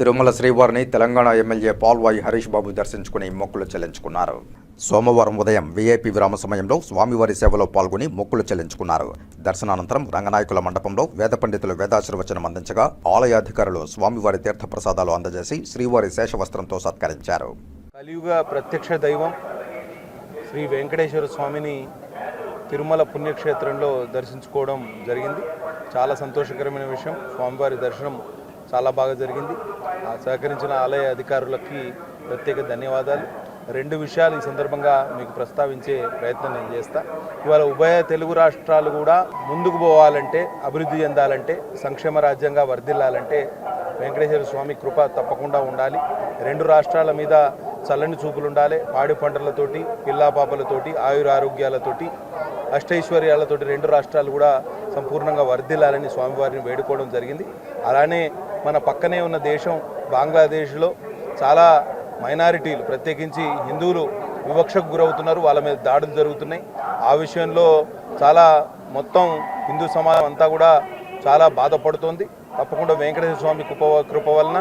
తిరుమల శ్రీవారిని తెలంగాణ ఎమ్మెల్యే పాల్వాయి హరీష్ బాబు దర్శించుకుని మొక్కులు చెల్లించుకున్నారు. సోమవారం ఉదయం వీఐపీ విరామ సమయంలో స్వామివారి సేవలో పాల్గొని మొక్కులు చెల్లించుకున్నారు. దర్శనానంతరం రంగనాయకుల మండపంలో వేద పండితులు వేదాశీర్వచనం అందించగా ఆలయాధికారులు స్వామివారి తీర్థప్రసాదాలు అందజేసి శ్రీవారి శేషవస్త్రంతో సత్కరించారు. కలియుగ ప్రత్యక్ష దైవం శ్రీ వెంకటేశ్వర స్వామిని తిరుమల పుణ్యక్షేత్రంలో దర్శించుకోవడం జరిగింది. చాలా సంతోషకరమైన విషయం. స్వామివారి దర్శనం చాలా బాగా జరిగింది. ఆ సహకరించిన ఆలయ అధికారులకి ప్రత్యేక ధన్యవాదాలు. రెండు విషయాలు ఈ సందర్భంగా మీకు ప్రస్తావించే ప్రయత్నం నేను చేస్తా. ఇవాళ ఉభయ తెలుగు రాష్ట్రాలు కూడా ముందుకు పోవాలంటే అభివృద్ధి చెందాలంటే సంక్షేమ రాజ్యంగా వర్ధిల్లాలంటే వెంకటేశ్వర స్వామి కృప తప్పకుండా ఉండాలి. రెండు రాష్ట్రాల మీద చల్లని చూపులు ఉండాలి. పాడి పంటలతోటి పిల్లా పాపలతోటి ఆయుర ఆరోగ్యాలతోటి అష్టైశ్వర్యాలతోటి రెండు రాష్ట్రాలు కూడా సంపూర్ణంగా వర్ధిల్లాలని స్వామివారిని వేడుకోవడం జరిగింది. అలానే మన పక్కనే ఉన్న దేశం బంగ్లాదేశ్లో చాలా మైనారిటీలు ప్రత్యేకించి హిందువులు వివక్షకు గురవుతున్నారు. వాళ్ళ మీద దాడులు జరుగుతున్నాయి. ఆ విషయంలో చాలా మొత్తం హిందూ సమాజం అంతా కూడా చాలా బాధపడుతోంది. తప్పకుండా వెంకటేశ్వర స్వామి కృప కృప వలన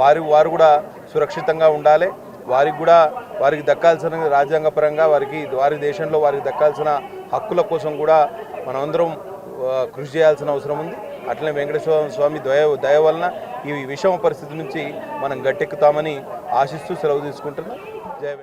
వారి వారు కూడా సురక్షితంగా ఉండాలి. వారికి కూడా వారికి దక్కాల్సిన రాజ్యాంగపరంగా వారికి వారి దేశంలో వారికి దక్కాల్సిన హక్కుల కోసం కూడా మనమందరం కృషి చేయాల్సిన అవసరం ఉంది. అట్లనే వెంకటేశ్వర స్వామి దయ దయ వలన ఈ విషమ పరిస్థితి నుంచి మనం గట్టెక్కుతామని ఆశిస్తూ సెలవు తీసుకుంటున్నాం. జయ